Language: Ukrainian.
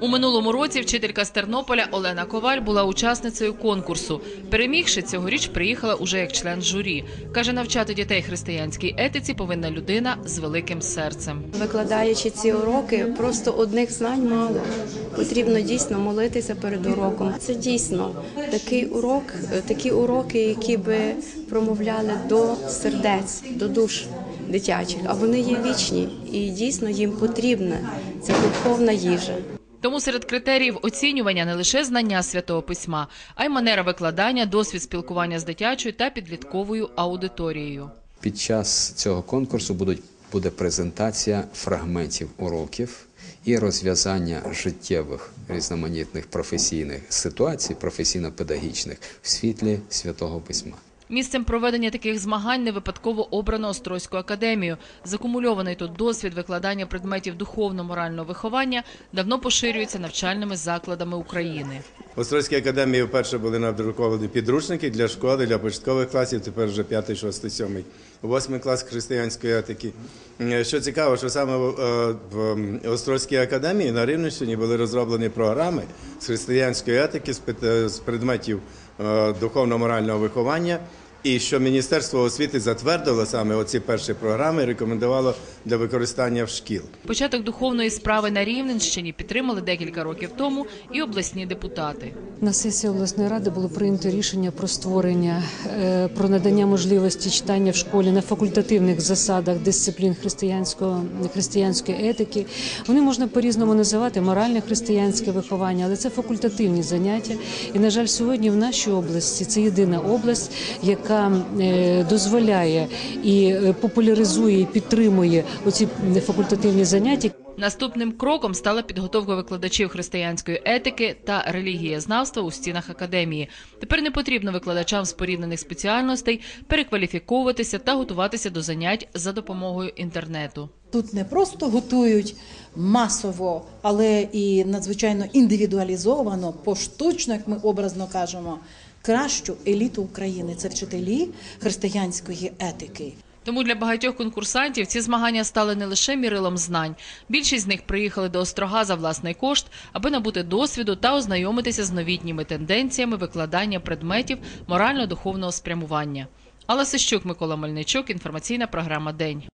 У минулому році вчителька з Тернополя Олена Коваль була учасницею конкурсу. Перемігши цьогоріч приїхала уже як член журі. Каже, навчати дітей християнській етиці повинна людина з великим серцем. Викладаючи ці уроки, просто одних знань мало. Потрібно дійсно молитися перед уроком. Це дійсно такий урок, такі уроки, які би промовляли до сердець, до душ дитячих. А вони є вічні і дійсно їм потрібна ця духовна їжа. Тому серед критеріїв оцінювання не лише знання святого письма, а й манера викладання, досвід спілкування з дитячою та підлітковою аудиторією. Під час цього конкурсу будуть, буде презентація фрагментів уроків і розв'язання життєвих різноманітних професійних ситуацій, професійно-педагогічних в світлі святого письма. Місцем проведення таких змагань не випадково обрано Острозьку академію. Закумульований тут досвід викладання предметів духовно-морального виховання давно поширюється навчальними закладами України. Острозькій академії вперше були надруковані підручники для школи, для початкових класів, тепер вже 5, 6, 7, 8 клас християнської етики. Що цікаво, що саме в, е, Острозькій академії на Рівненщині були розроблені програми з християнської етики, з предметів е, духовно-морального виховання. І що Міністерство освіти затвердило саме оці перші програми, і рекомендувало для використання в шкіл. Початок духовної справи на Рівненщині підтримали декілька років тому і обласні депутати. На сесії обласної ради було прийнято рішення про створення, е, про надання можливості читання в школі на факультативних засадах дисциплін християнського християнської етики. Вони можна по-різному називати моральне християнське виховання, але це факультативні заняття. І на жаль, сьогодні в нашій області це єдина область, яка е, дозволяє і е, популяризує і підтримує оці факультативні заняття. Наступним кроком стала підготовка викладачів християнської етики та релігієзнавства у стінах академії. Тепер не потрібно викладачам споріднених спеціальностей перекваліфіковуватися та готуватися до занять за допомогою інтернету. Тут не просто готують масово, але і надзвичайно індивідуалізовано, поштучно, як ми образно кажемо, кращу еліту України. Це вчителі християнської етики. Тому для багатьох конкурсантів ці змагання стали не лише мірилом знань. Більшість з них приїхали до Острога за власний кошт, аби набути досвіду та ознайомитися з новітніми тенденціями викладання предметів морально-духовного спрямування. Алла Сищук, Микола Мельничук, інформаційна програма День.